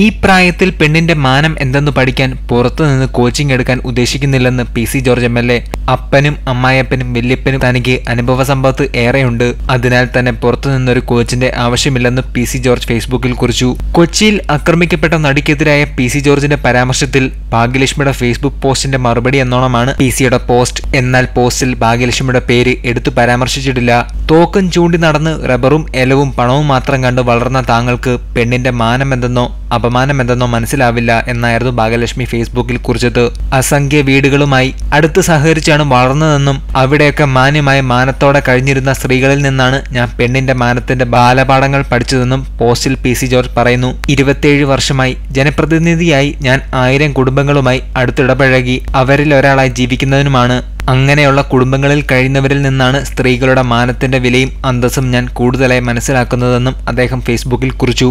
ഈ പ്രായത്തിൽ പെണ്ണിന്റെ മാനം എന്തെന്ന് പഠിക്കാൻ പുറത്തുനിന്ന് കോച്ചിങ് എടുക്കാൻ ഉദ്ദേശിക്കുന്നില്ലെന്ന് P C George M L A അപ്പനും അമ്മായപ്പനും വല്യപ്പനും തനിക്ക് അനുഭവ സമ്പത്ത് ഏറെയുണ്ട്. അതിനാൽ തന്നെ പുറത്തുനിന്നൊരു കോച്ചിന്റെ ആവശ്യമില്ലെന്ന് പി സി ജോർജ് ഫേസ്ബുക്കിൽ കുറിച്ചു. കൊച്ചിയിൽ ആക്രമിക്കപ്പെട്ട നടിക്കെതിരായ പി സി ജോർജിന്റെ പരാമർശത്തിൽ ഭാഗ്യലക്ഷ്മിയുടെ ഫേസ്ബുക്ക് പോസ്റ്റിന്റെ മറുപടി എന്നോണമാണ് പി സിയുടെ പോസ്റ്റ് എന്നാൽ പോസ്റ്റിൽ ഭാഗ്യലക്ഷ്മിയുടെ പേര് എടുത്തു പരാമർശിച്ചിട്ടില്ല. തോക്കും ചൂണ്ടി നടന്ന് റബ്ബറും എലവും പണവും മാത്രം കണ്ട് വളർന്ന താങ്കൾക്ക് പെണ്ണിന്റെ മാനമെന്തെന്നോ അപമാനമെന്തെന്നോ മനസ്സിലാവില്ല എന്നായിരുന്നു ഭാഗ്യലക്ഷ്മി ഫേസ്ബുക്കിൽ കുറിച്ചത്. അസംഖ്യ വീടുകളുമായി അടുത്ത് സഹകരിച്ചാണ് വളർന്നതെന്നും അവിടെയൊക്കെ മാന്യമായ മാനത്തോടെ കഴിഞ്ഞിരുന്ന സ്ത്രീകളിൽ നിന്നാണ് ഞാൻ പെണ്ണിന്റെ മാനത്തിന്റെ ബാലപാഠങ്ങൾ പഠിച്ചതെന്നും പോസ്റ്റിൽ പി സി ജോർജ് പറയുന്നു. ഇരുപത്തിയേഴ് വർഷമായി ജനപ്രതിനിധിയായി ഞാൻ ആയിരം കുടുംബങ്ങളുമായി അടുത്തിടപഴകി അവരിൽ ഒരാളായി ജീവിക്കുന്നതിനുമാണ്. അങ്ങനെയുള്ള കുടുംബങ്ങളിൽ കഴിയുന്നവരിൽ നിന്നാണ് സ്ത്രീകളുടെ മാനത്തിന്റെ വിലയും അന്തസ്സും ഞാൻ കൂടുതലായി മനസ്സിലാക്കുന്നതെന്നും അദ്ദേഹം ഫേസ്ബുക്കിൽ കുറിച്ചു.